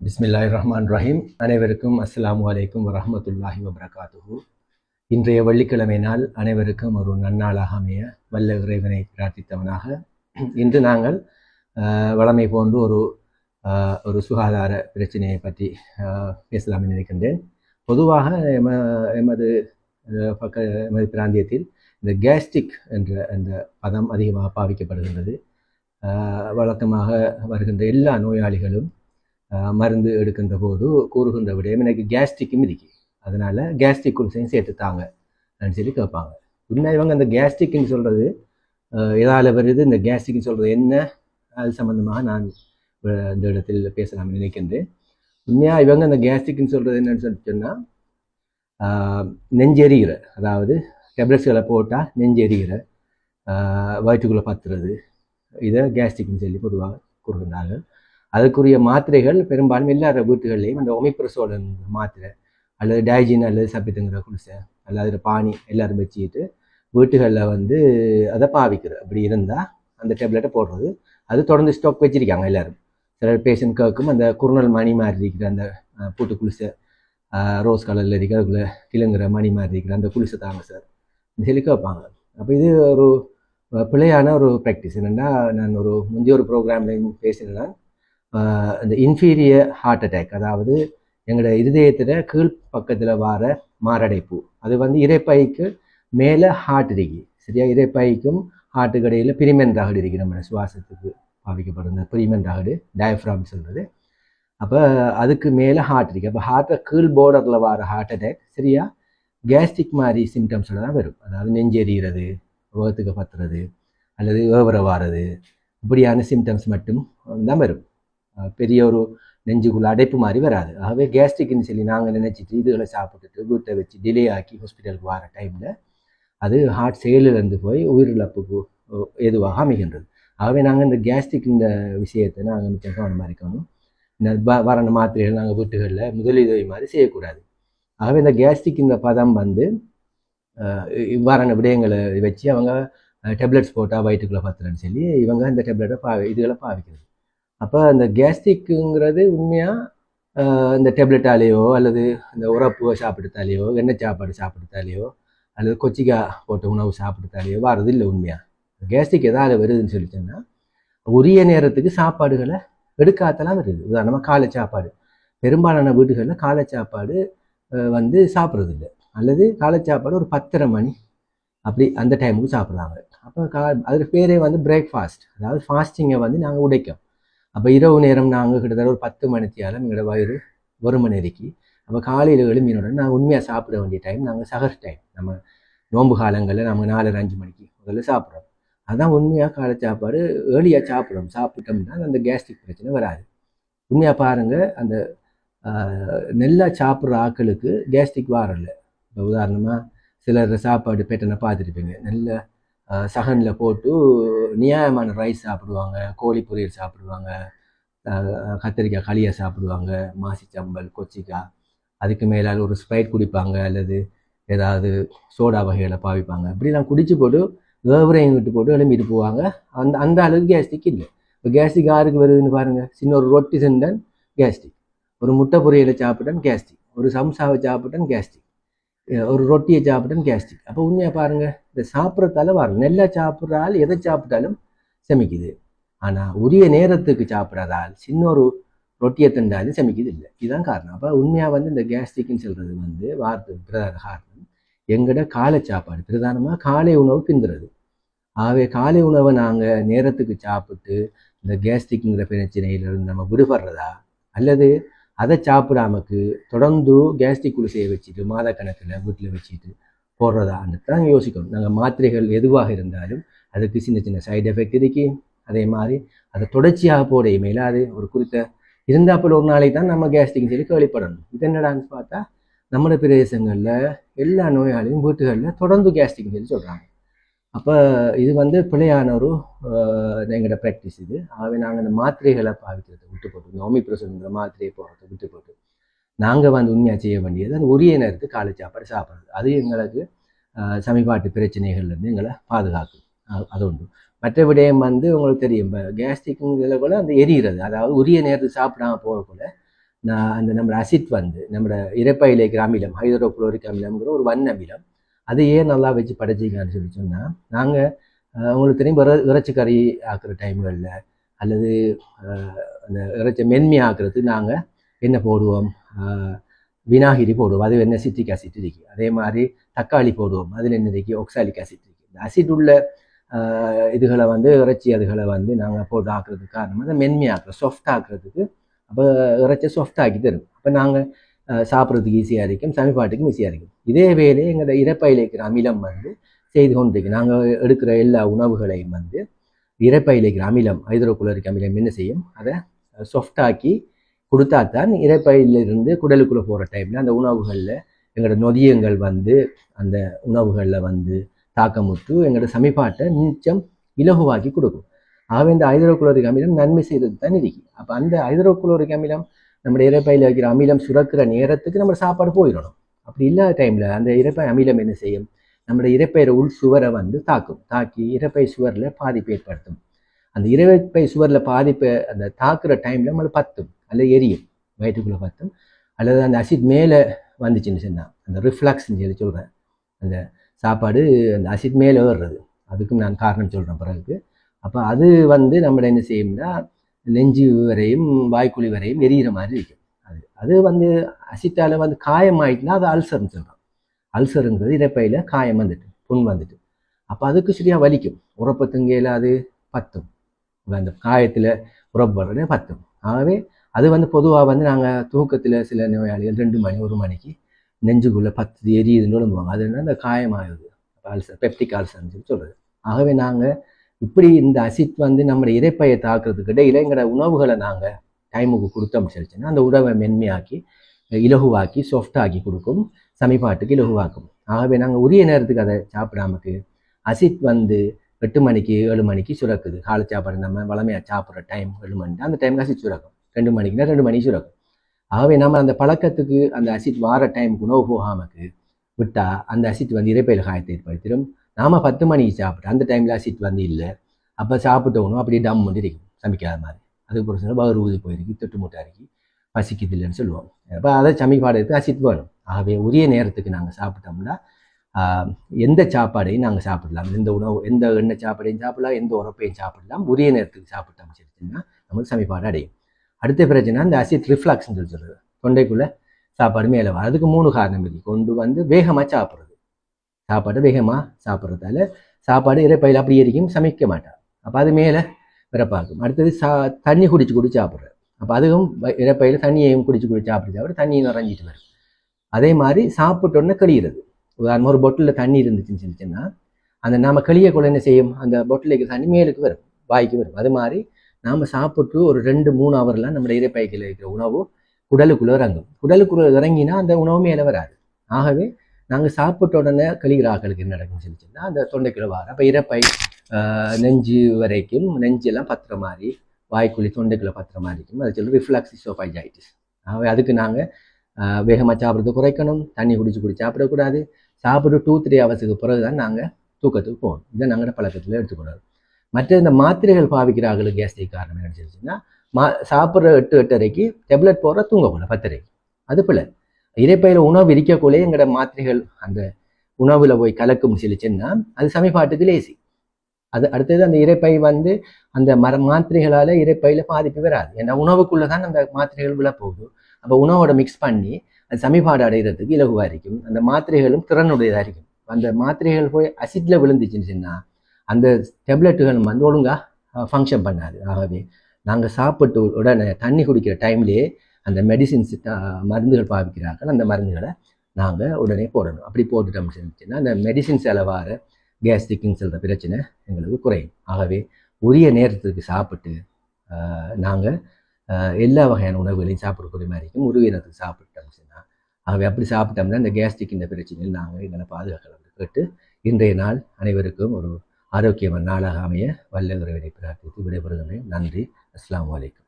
பிஸ்மில்லாஹிர் ரஹ்மான் ரஹீம் அனைவருக்கும் அஸ்ஸலாமு அலைக்கும் வரமத்துல்லாஹி வபரகாத்துஹு. இன்றைய வெள்ளிக்கிழமை நாள் அனைவருக்கும் ஒரு நன்னாளாக அமைய வல்ல இறைவனை பிரார்த்தித்தவனாக. இன்று நாங்கள் வளமை போன்று ஒரு ஒரு சுகாதார பிரச்சனையை பற்றி பேசலாம் என்று நினைக்கின்றேன். பொதுவாக எம எமது பக்க எமது பிராந்தியத்தில் இந்த கேஸ்ட்ரிக் என்ற அந்த பதம் அதிகமாக பாவிக்கப்படுகின்றது. வழக்கமாக வருகின்ற எல்லா நோயாளிகளும் மருந்து எடுக்கின்ற போது கூறுகின்ற விடயம் எனக்கு கேஸ்ட்ரிக்கும் இருக்கு. அதனால கேஸ்ட்ரிக் செய்ய சேர்த்து தாங்க. அப்படின்னு சொல்லி கேட்பாங்க. உண்மை இவங்க அந்த கேஸ்ட்ரிக்னு சொல்கிறது எதால் வருது இந்த கேஸ்ட்ரிக்னு சொல்கிறது என்ன? அது சம்மந்தமாக நான் அந்த இந்த இடத்தில் பேசலாம் நினைக்கின்றேன். உண்மையாக இவங்க அந்த கேஸ்ட்ரிக்னு சொல்கிறது என்னன்னு சொல்லிட்டு சொன்னால் நெஞ்செரிகிற அதாவது டெப்லெட்ஸ்களை போட்டால் நெஞ்செறிகிற வயிற்றுக்குள்ளே பத்துறது. இதை கேஸ்ட்ரிக்னு சொல்லி பொதுவாக கொடுக்குறாங்க அதுக்குரிய மாத்திரைகள் பெரும்பாலும் எல்லார வீட்டுகள்லையும் அந்த ஒமிப்ரசோலன் மாத்திரை அல்லது டைஜின் அல்லது சப்பித்துங்கிற குடிசை அல்லது பானி எல்லாரும் வச்சுக்கிட்டு வீட்டுகளில் வந்து அதை பாவிக்கிறது அப்படி இருந்தால் அந்த டேப்லெட்டை போடுறது. அது தொடர்ந்து ஸ்டாக் வச்சிருக்காங்க எல்லோரும். சில பேஷண்ட் கேட்கும் அந்த குறுநல் மணி மாதிரி இருக்கிற அந்த பூட்டு குளிசை ரோஸ் கலரில் இருக்கிற அதுக்குள்ள கிளுங்குற மணி மாதிரி இருக்கிற அந்த குளிசை தாங்க சார். சொல்லி கேட்பாங்க அப்போ இது ஒரு பிழையான ஒரு ப்ராக்டிஸ் என்னென்னா நான் ஒரு முந்தைய ஒரு ப்ரோக்ராம்லையும் பேசினேன் இந்த இன்ஃபீரியர் ஹார்ட் அட்டாக் அதாவது எங்களோட இருதயத்தில் கீழ் பக்கத்தில் வர மாரடைப்பு. அது வந்து இறைப்பைக்கு மேலே ஹார்ட் இருக்கு. சரியா? இறைப்பைக்கும் ஹார்ட்டுக்கு கடையில் பிரிமென் தகடு இருக்கு. நம்ம சுவாசத்துக்கு பாவிக்கப்படும். இந்த பிரிமென் தகடு டயஃப்ராம் சொல்கிறது அப்போ அதுக்கு மேலே ஹார்ட் இருக்கு. அப்போ ஹார்ட்டை கீழ் போர்டரில் வர ஹார்ட் அட்டாக் சரியா? கேஸ்ட்ரிக் மாதிரி சிம்டம்ஸோட தான் வரும். அதாவது நெஞ்செறிகிறது உகத்துக்கு பத்துறது அல்லது ஏவர வாரது இப்படியான சிம்டம்ஸ் மட்டும் தான் வரும். பெரிய ஒரு நெஞ்சுக்குள்ள அடைப்பு மாதிரி வராது. ஆகவே கேஸ்ட்ரிக்னு சொல்லி நாங்கள் நினச்சிட்டு இதுகளை சாப்பிட்டுட்டு வீட்டை வச்சு டிலே ஆக்கி ஹாஸ்பிட்டலுக்கு வர டைமில் அது ஹார்ட் செயலிழந்து போய் உயிரிழப்புக்கு எதுவாக அமைகின்றது. ஆகவே நாங்கள் இந்த கேஸ்ட்ரிக் இந்த விஷயத்தை நாங்கள் மிச்சம் கவனமாக இருக்கணும் இந்த வ- வரண மாத்திரைகள் நாங்கள் வீட்டுகளில் முதலுதவி மாதிரி செய்யக்கூடாது. ஆகவே இந்த கேஸ்ட்ரிக் இந்த பதம் வந்து இவ்வாறான விடயங்களை வச்சு அவங்க டேப்லெட்ஸ் போட்டால் வயிற்றுக்குள்ளே பத்துறேன்னு சொல்லி இவங்க இந்த டேப்லெட்டை பா இதுகளை பாவிக்கிறது. அப்போ அந்த கேஸ்ட்ரிக்குங்கிறது உண்மையாக இந்த டேப்லெட்டாலேயோ அல்லது இந்த உரப்பு சாப்பிடுத்தாலேயோ எண்ணெய் சாப்பாடு சாப்பிடுத்தாலேயோ அல்லது கொச்சிக்காய் போட்ட உணவு சாப்பிடுத்தாலேயோ வர்றது இல்லை உண்மையாக கேஸ்ட்ரிக் எதாவது வருதுன்னு சொல்லி உரிய நேரத்துக்கு சாப்பாடுகளை எடுக்காதெல்லாம் வருது. உதாரணமாக காலை சாப்பாடு. பெரும்பாலான வீடுகளில் காலை சாப்பாடு வந்து சாப்பிட்றது இல்லை அல்லது காலை சாப்பாடு ஒரு பத்தரை மணி அப்படி அந்த டைமுக்கு சாப்பிட்றாங்க. அப்போ கா அதுக்கு பேரே வந்து பிரேக்ஃபாஸ்ட் அதாவது ஃபாஸ்டிங்கை வந்து நாங்கள் உடைக்கோம். அப்போ இரவு நேரம் நாங்கள் கிட்டத்தட்ட ஒரு பத்து மணித்தியாலும் எங்களோட வயிறு ஒரு மணி வரைக்கும் அப்போ காலையில் எழும்பினுடன் நாங்கள் உண்மையாக சாப்பிட வேண்டிய டைம் நாங்கள் சகர் டைம் நம்ம நோன்பு காலங்களில் நம்ம நாலு அஞ்சு மணிக்கு முதல்ல சாப்பிட்றோம். அதான் உண்மையாக காலை சாப்பாடு ஏர்லியாக சாப்பிட்றோம். சாப்பிட்டோம்னா அந்த கேஸ்ட்ரிக் பிரச்சனை வராது. உண்மையாக பாருங்கள் அந்த ஆஹ், நல்லா சாப்பிட்ற ஆட்களுக்கு கேஸ்ட்ரிக் வாரல இப்போ உதாரணமாக சிலர் சாப்பாடு பேட்டனை பார்த்துருப்பீங்க நல்ல சகனில் போட்டு நியாயமான ரைஸ் சாப்பிடுவாங்க கோழி பொரியல் சாப்பிடுவாங்க கத்திரிக்காய் களியை சாப்பிடுவாங்க மாசி சம்பல் கொச்சிக்காய். அதுக்கு மேலால் ஒரு ஸ்ப்ரைட் குடிப்பாங்க அல்லது ஏதாவது சோடா வகைகளை பாவிப்பாங்க. இப்படிலாம் குடிச்சு போட்டு வேவரையும் விட்டு போட்டு எழும்பிட்டு போவாங்க. அந்த அந்த அளவுக்கு கேஸ்ட்ரிக் இல்லை. இப்போ கேஸ்ட்ரிக் யாருக்கு வருதுன்னு பாருங்கள் சின்ன ஒரு ரொட்டி செஞ்சன் கேஸ்ட்ரிக் ஒரு முட்டை பொரியலை சாப்பிட்டேன் கேஸ்டிக் ஒரு சம்சாவை சாப்பிட்டேன் கேஸ்ட்ரிக் ஒரு ரொட்டியை சாப்பிட்டேன் கேஸ்ட்ரிக் அப்போ உண்மையாக பாருங்கள் இந்த சாப்பிட்றதால வரும் நெல்லை சாப்பிட்றால் எதை சாப்பிட்டாலும் செமிக்குது ஆனால் உரிய நேரத்துக்கு சாப்பிட்றதால் சின்ன ஒரு ரொட்டியை திண்டாலும் செமிக்குது இல்லை இதுதான் காரணம் அப்போ உண்மையாக வந்து இந்த கேஸ்ட்ரிக்னு சொல்கிறது வந்து வார்த்தை பிரதான காரணம் எங்கட காலை சாப்பாடு பிரதானமாக காலை உணவு பிந்துறது ஆகவே காலை உணவை நாங்கள் நேரத்துக்கு சாப்பிட்டு இந்த கேஸ்ட்ரிக்ங்கிற பிரச்சனையிலிருந்து நம்ம விடுபடுறதா அல்லது அதை சாப்பிடாமக்கு தொடர்ந்து கேஸ்ட்ரிக் குளிசையை வச்சுட்டு மாதக்கணக்கில் வீட்டில் வச்சுட்டு போடுறதான்னு தான் யோசிக்கணும். நாங்கள் மாத்திரைகள் எதுவாக இருந்தாலும் அதுக்கு சின்ன சின்ன சைடு எஃபெக்ட் இருக்கு. அதே மாதிரி அதை தொடர்ச்சியாக போட மேலே அது ஒரு குறித்த இருந்தாப்பில் ஒரு நாளைக்கு தான் நம்ம கேஸ்ட்ரிக் சொல்லி கேள்விப்படணும் இது என்னடான்னு பார்த்தா நம்மளோட பிரதேசங்களில் எல்லா நோயாளியும் வீட்டுகளில் தொடர்ந்து கேஸ்ட்ரிக் சொல்லி சொல்கிறாங்க அப்போ இது வந்து பிழையான ஒரு எங்களோட ப்ராக்டிஸ் இது. ஆகவே நாங்கள் இந்த மாத்திரைகளை பாவிக்கிறதை விட்டு போட்டு இந்த ஓமிப்ரோசன்ங்கிற மாத்திரையை போடுறதை விட்டு போட்டு நாங்கள் வந்து உண்மையாக செய்ய வேண்டியது அந்த உரிய நேரத்துக்கு காலை சாப்பாடு சாப்பிட்றது. அது எங்களுக்கு சமீபாட்டு பிரச்சனைகள்லேருந்து எங்களை பாதுகாக்கும். அது உண்டு. மற்ற விடயம் வந்து உங்களுக்கு தெரியும் இப்போ கேஸ்ட்ரிக்குங்கிறதுல கூட அந்த எரிகிறது அதாவது உரிய நேரத்துக்கு சாப்பிடாம போகிறக்குள்ள நான் அந்த நம்ம அசிட் வந்து நம்மளோட இறப்பையிலேக்கிற அமிலம் ஹைட்ரோகுளோரிக் அமிலம்ங்கிற ஒரு வண்ண அமிலம் அதை ஏன் நல்லா வச்சு படைச்சிங்கன்னு சொல்லி சொன்னால் நாங்கள் உங்களுக்கு தெரியும் இற இறைச்சி கறி ஆக்குற டைம்களில் அல்லது அந்த இறைச்சி மென்மை ஆக்குறதுக்கு நாங்கள் என்ன போடுவோம் வினாகிரி போடுவோம். அது என்ன சிட்ரிக் ஆசிட் இருக்கு. அதே மாதிரி தக்காளி போடுவோம். அதில் என்ன இருக்கு ஒக்சாலிக் ஆசிட் இருக்கு. இந்த அசிட் உள்ள இதுகளை வந்து இறைச்சி அதுகளை வந்து நாங்கள் போட்டு ஆக்குறதுக்கு காரணமாக அதை மென்மை சாஃப்ட் ஆக்குறதுக்கு அப்போ இறைச்சி சாஃப்ட் ஆக்கி தரும். அப்போ நாங்கள் சாப்பிட்றதுக்கு ஈஸியாக இருக்கும் சமைப்பாட்டுக்கும் ஈஸியாக இருக்கும். இதே வேலையை எங்களோட இறப்பையில் இருக்கிற அமிலம் வந்து செய்து கொண்டிருக்கு. நாங்கள் எடுக்கிற எல்லா உணவுகளையும் வந்து இறப்பையில் இருக்கிற அமிலம் ஹைட்ரோகுளோரிக் அமிலம் என்ன செய்யும்? அதை சாஃப்டாக்கி கொடுத்தா தான் இறப்பையிலிருந்து குடலுக்குள்ளே போகிற டைமில் அந்த உணவுகளில் எங்களோட நொதியங்கள் வந்து அந்த உணவுகளில் வந்து தாக்கமுற்று எங்களோட சமைப்பாட்டை மிச்சம் இலகுவாக்கி கொடுக்கும். ஆகவே இந்த ஹைட்ரோகுளோரிக் அமிலம் நன்மை செய்கிறது தான் இருக்கு. அப்போ அந்த ஹைட்ரோகுளோரிக் அமிலம் நம்ம இறப்பையில் வைக்கிற அமிலம் சுரக்கிற நேரத்துக்கு நம்ம சாப்பாடு போயிடணும். அப்படி இல்லாத டைமில் அந்த இறப்பை அமிலம் என்ன செய்யும்? நம்மளோட இறப்பையிற உள் சுவரை வந்து தாக்கும். தாக்கி இறப்பை சுவரில் பாதிப்பு ஏற்படுத்தும். அந்த இறப்பை சுவரில் பாதிப்பை அந்த தாக்குற டைமில் நம்மளை பத்தும். அல்லது எரியும். வயிற்றுக்குள்ளே பத்தும். அல்லது அந்த அசிட் மேலே வந்துச்சுன்னு சொன்னால் அந்த ரிஃப்ளாக்ஸ்ன்னு சொல்லி சொல்கிறேன் அந்த சாப்பாடு அந்த அசிட் மேலே ஏறுறது. அதுக்கும் நான் காரணம் சொல்கிறேன் பிறகு அப்போ அது வந்து நம்மளை என்ன செய்யும்னா நெஞ்சு வரையும் வாய்க்குழி வரையும் எரியிற மாதிரி இருக்கும் அது அது வந்து அசிட்டால வந்து காயம் ஆயிட்டுனா அது அல்சர்னு சொல்கிறோம் அல்சருங்கிறது இறப்பையில் காயம் வந்துட்டு புண் வந்துட்டு. அப்போ அதுக்கு சரியாக வலிக்கும். உரப்பு திங்கையில் அது பத்தும். அந்த காயத்தில் உரப்படுறதே பத்தும். ஆகவே அது வந்து பொதுவாக வந்து நாங்கள் தூக்கத்தில் சில நோயாளிகள் ரெண்டு மணி ஒரு மணிக்கு நெஞ்சுக்குள்ளே பத்து எரியுதுன்னு சொல்லுவாங்க அது என்ன அந்த காயமாகுது. அல்சர் பெப்டிக் அல்சர்னு சொல்லி சொல்கிறது ஆகவே நாங்கள் இப்படி இந்த அசிட் வந்து நம்ம இறைப்பையை தாக்குறதுக்கு இடையில எங்களோட உணவுகளை நாங்கள் டைமுக்கு கொடுத்தோம் சொல்லிச்சுன்னா அந்த உணவை மென்மையாக்கி இலகுவாக்கி சாஃப்டாக்கி கொடுக்கும் சமிபாட்டுக்கு இலகுவாக்கும். ஆகவே நாங்கள் உரிய நேரத்துக்கு அதை சாப்பிடாமக்கு அசிட் வந்து எட்டு மணிக்கு ஏழு மணிக்கு சுரக்குது. காலை சாப்பாடு நம்ம வளமையாக சாப்பிட்ற டைம் ஏழு மணி அந்த டைமுக்கு அசிட் சுரக்கும். ரெண்டு மணிக்குனா ரெண்டு மணி சுரக்கும். ஆகவே நம்ம அந்த பழக்கத்துக்கு அந்த அசிட் வார டைமுக்கு உணவு போகாமக்கு விட்டால் அந்த அசிட் வந்து இறைப்பையில் காயத்தை ஏற்படுத்திடும். நாம் பத்து மணிக்கு சாப்பிட்டு அந்த டைமில் அசிட் வந்து இல்லை. அப்போ சாப்பிட்ட உணவு அப்படியே டம் வந்து இருக்கும் சமைக்காத மாதிரி. அதுக்கு ஒரு சில பகர் ஊதி போயிருக்கு தொட்டு மூட்டை இருக்கு பசிக்குது இல்லைன்னு சொல்லுவோம் அப்போ அதை சமைப்பாடு எடுத்து அசிட் வேணும் ஆகவே உரிய நேரத்துக்கு நாங்கள் சாப்பிட்டோம்னா எந்த சாப்பாடையும் நாங்கள் சாப்பிடலாம். எந்த உணவு எந்த எண்ணெய் சாப்பாடையும் சாப்பிடலாம் எந்த உரப்பையும் சாப்பிடலாம். உரிய நேரத்துக்கு சாப்பிட்டோம் சரிச்சுன்னா நமக்கு சமைப்பாடு அடையும். அடுத்த பிரச்சனை அந்த அசிட் ரிஃப்ளாக்ஸ்ன்னு சொல்லி சொல்கிறது தொண்டைக்குள்ளே சாப்பாடு மேலே வரும். அதுக்கு மூணு காரணம் இருக்குது கொண்டு வந்து வேகமாக சாப்பிட்றது. சாப்பாடு வேகமாக சாப்பிட்றதால சாப்பாடு இறைப்பையில் அப்படி இருக்கும் சமைக்க மாட்டான். அப்போ அது மேலே பிறப்பாக்கும் அடுத்தது சா தண்ணி குடிச்சு குடி சாப்பிட்றது. அப்போ அதுவும் இறப்பையில் தண்ணியையும் குடிச்சு குடிச்சு சாப்பிட்டு சாப்பிட்டு தண்ணியும் நிறைஞ்சிட்டு வரும். அதே மாதிரி சாப்பிட்டோன்னே கழியிறது. உதாரணமாக ஒரு பொட்டிலில் தண்ணி இருந்துச்சுன்னு சொல்லிச்சுன்னா அந்த நாம் கழியக்குள்ள என்ன செய்யும்? அந்த பொட்டிலுக்கு தண்ணி மேலுக்கு வரும் வாய்க்கு வரும். அது மாதிரி நாம் சாப்பிட்டு ஒரு ரெண்டு மூணு ஹவர்லாம் நம்ம இறைப்பைக்கில் இருக்கிற உணவு குடலுக்குள்ளே இறங்கும். குடலுக்குள்ளே இறங்கினா அந்த உணவு மேலே வராது. ஆகவே நாங்கள் சாப்பிட்ட உடனே கழிகிற ஆக்களுக்கு என்ன நடக்கும்னு சொல்லிச்சுன்னா அந்த தொண்டைக்குள்ளே வர அப்போ இறப்பை நெஞ்சு வரைக்கும் நெஞ்செல்லாம் பத்துற மாதிரி வாய்க்குழி தொண்டைக்குள்ளே பத்துற மாதிரி இருக்கும். அது சொல்லி ரிஃப்ளாக்ஸ் ஆகவே அதுக்கு நாங்கள் வேகமாக சாப்பிட்றது குறைக்கணும். தண்ணி குடிச்சு குடிச்சு சாப்பிடக்கூடாது. சாப்பிட்டு டூ த்ரீ ஹவர்ஸுக்கு பிறகு தான் நாங்கள் தூக்கத்துக்கு போகணும். இதை நாங்கள் பழக்கத்தில் எடுத்துக்கூடாது மற்ற இந்த மாத்திரைகள் பாவிக்கிறார்களுக்கு கேஸ்ட்ரிக் காரணம் என்ன சொல்லிச்சுன்னா மா சாப்பிட்ற எட்டு எட்டரைக்கு டெப்லெட் போடுற தூங்கக்கூடாது பத்தரைக்கு. அது பிள்ளை இறைப்பையில் உணவு இருக்கக்குள்ளே எங்களோட மாத்திரைகள் அந்த உணவில் போய் கலக்கும் சொல்லிச்சுன்னா அது சமைப்பாட்டுக்கு லேசி அது அடுத்தது அந்த இறைப்பை வந்து அந்த மர மாத்திரைகளால் இறைப்பையில் பாதிப்பு வராது. ஏன்னா உணவுக்குள்ளே தான் அந்த மாத்திரைகள் விழ போகுது. அப்போ உணவோட மிக்ஸ் பண்ணி அது சமீபாடு அடைகிறதுக்கு இலகுவாக இருக்கும். அந்த மாத்திரைகளும் திறனுடையதாக இருக்கும். அந்த மாத்திரைகள் போய் அசிட்டில் விழுந்துச்சுன்னுச்சின்னா அந்த டேப்லெட்டுகளும் வந்து ஒழுங்காக ஃபங்க்ஷன் பண்ணாது. ஆகவே நாங்கள் சாப்பிட்டு உடனே தண்ணி குடிக்கிற டைம்லேயே அந்த மெடிசின்ஸ் மருந்துகள் பாவிக்கிறார்கள். அந்த மருந்துகளை நாங்கள் உடனே போடணும். அப்படி போட்டுட்டோம் சொல்லிச்சுன்னா அந்த மெடிசின் செலவாகிற கேஸ்ட்ரிக்குன்னு சொல்கிற பிரச்சனை எங்களுக்கு குறையும். ஆகவே உரிய நேரத்துக்கு சாப்பிட்டு நாங்கள் எல்லா வகையான உணவுகளையும் சாப்பிடக்கூடிய மாதிரி இருக்கும் உரிய நேரத்துக்கு சாப்பிட்டோம் சொன்னால் ஆகவே அப்படி சாப்பிட்டோம்னா இந்த கேஸ்ட்ரிக் இந்த பிரச்சனையில் நாங்கள் எங்களை பாதுகாக்கலாம் கேட்டு இன்றைய நாள் அனைவருக்கும் ஒரு ஆரோக்கியமான நாளாக அமைய வல்ல உறவினை பிரார்த்தித்து விடைபெறுகிறேன். நன்றி. அஸ்லாம் அலைக்கும்.